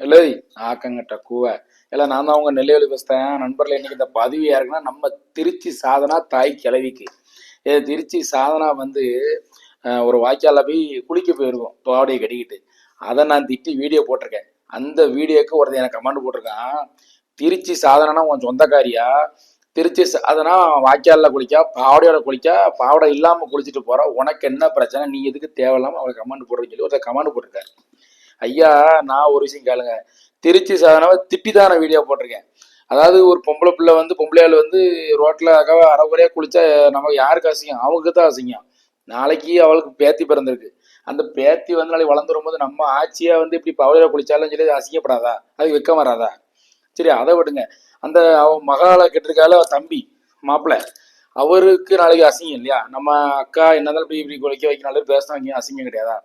இல்லை ஆக்கங்கிட்ட கூவ. இல்லை நான் தான் உங்க நெல்லையொலி பேசுகிறேன் நண்பர்கள் இன்னைக்கு இந்த பதவியாக யாருக்குன்னா நம்ம திருச்சி சாதனா தாய் கிளவிக்கு இது திருச்சி சாதனா வந்து ஒரு வாய்க்காலில் போய் குளிக்க போயிருக்கோம் பாவடையை கட்டிக்கிட்டு. அதை நான் திட்டி வீடியோ போட்டிருக்கேன். அந்த வீடியோக்கு ஒருத்தன் எனக்கு கமெண்ட் போட்டிருக்கான். திருச்சி சாதனைனா உன் சொந்தக்காரியா? திருச்சி சாதனா வாய்க்காலில் குளிக்கா பாவடையோட குளிக்கா பாவடை இல்லாமல் குளிச்சுட்டு போகிறோம் உனக்கு என்ன பிரச்சனை? நீ எதுக்கு தேவையில்லாமல் அவளுக்கு கமெண்ட் போடுறேன்னு சொல்லி ஒருத்தர் கமெண்ட் போட்டிருக்காரு. ஐயா நான் ஒரு விஷயம் கேளுங்க. திருச்சி சாதனாவை நான் வீடியோ போட்டிருக்கேன். அதாவது ஒரு பொம்பளை பிள்ளை வந்து பொம்பளையால் வந்து ரோட்டில் அக்காவை அரைக்குறையாக குளிச்சா நமக்கு யாருக்கு அசிங்கம்? அவங்களுக்கு தான் அசிங்கம். நாளைக்கு அவளுக்கு பேத்தி பிறந்திருக்கு. அந்த பேத்தி வந்து நாளைக்கு வளர்ந்து வரும்போது நம்ம ஆட்சியா வந்து இப்படி பவளையில குளிச்சாலும் சொல்லி அசிங்கப்படாதா? அது வெக்கம் வராதா? சரி அதை விடுங்க. அந்த அவன் மகால கெட்டிருக்கால தம்பி மாப்பிள்ளை அவருக்கு நாளைக்கு அசிங்கம் இல்லையா? நம்ம அக்கா என்னதான் இப்படி இப்படி குளிக்க வைக்கினாலும் பேசினா அங்கேயும் அசிங்கம் கிடையாதா?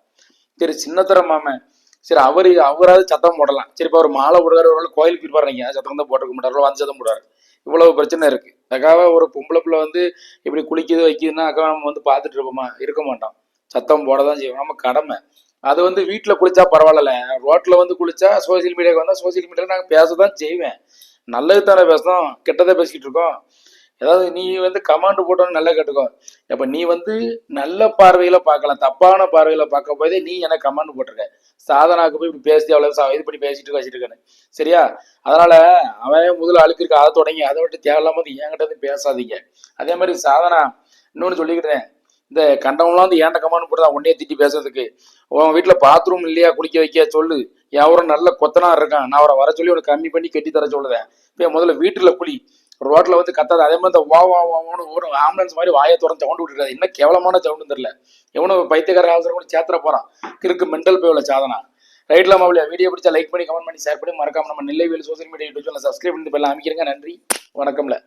சரி சின்னத்தர மாமன். சரி அவரு அவராவது சத்தம் போடலாம். சரி இப்போ அவர் மாலை போடுறாரு ஒரு வேளை கோயிலுக்கு போயிருப்பாருங்க சத்தம் தான் போட்டுக்க மாட்டாரு. வந்து சத்தம் போடுறாரு. இவ்வளவு பிரச்சனை இருக்கு. அக்காவை ஒரு பொம்பளை பிள்ளை வந்து இப்படி குளிக்குது வைக்குதுன்னா அக்கா நம்ம வந்து பார்த்துட்டு இருப்போமா? இருக்க மாட்டோம். சத்தம் போட தான் செய்வோம். நம்ம கடமை. அது வந்து வீட்டில் குளிச்சா பரவாயில்ல ரோட்டில் வந்து குளிச்சா சோசியல் மீடியாவுக்கு வந்தால் சோசியல் மீடியாவில் நாங்கள் பேச தான் செய்வேன். நல்லது தானே பேசணும் கெட்டதை பேசிக்கிட்டு இருக்கோம். ஏதாவது நீ வந்து கமாண்ட் போட்டோன்னு நல்லா கேட்டுக்கோ. அப்ப நீ வந்து நல்ல பார்வையில பார்க்கலாம். தப்பான பார்வையில பார்க்க போதே நீ எனக்கு கமாண்ட் போட்டிருக்க. சாதனாக்கு போய் இப்படி பேசி அவ்வளவு சா- இது பண்ணி பேசிட்டு வச்சுட்டு இருக்கேன்னு சரியா? அதனால அவன் முதல்ல அழுக்கு அதை தொடங்கி அதை விட்டு தேவையில்லாம வந்து என்கிட்ட வந்து பேசாதீங்க. அதே மாதிரி சாதனா இன்னொன்னு சொல்லிக்கிட்டேன் இந்த கண்டவங்களாம் வந்து ஏன்ட கமாண்ட் போடுறா உன்னையே திட்டி பேசுறதுக்கு. உன் வீட்டுல பாத்ரூம் இல்லையா? குளிக்க வைக்க சொல்லு. எவரும் நல்ல கொத்தனார் இருக்கான். நான் அவரை வர சொல்லி உனக்கு கம்மி பண்ணி கட்டி தர சொல்லுதேன். இப்போ முதல்ல வீட்டுல குளி. ரோட்ல வந்து கத்தாது. அதே மாதிரி இந்த வா வா வான்னு ஓடும் ஆம்புலன்ஸ் மாதிரி வாயை திறந்து சவுண்ட் விட்டுருக்காது என்ன கேவலமான சவுண்டு தெரியல. எவனும் பைத்தியக்கார அவசரம் கூட சேத்திர போறான். கிறுக்கு மெண்டல் போய் உள்ள சாதனா. ரைட்ல மாவுல வீடியோ பிடிச்சா லைக் பண்ணி கமெண்ட் பண்ணி ஷேர் பண்ணி மறக்காம நம்ம Nellaivel social media YouTube channel subscribe பண்ணி பெல்லாம் அமைக்கிறேங்க. நன்றி. வணக்கம்ல.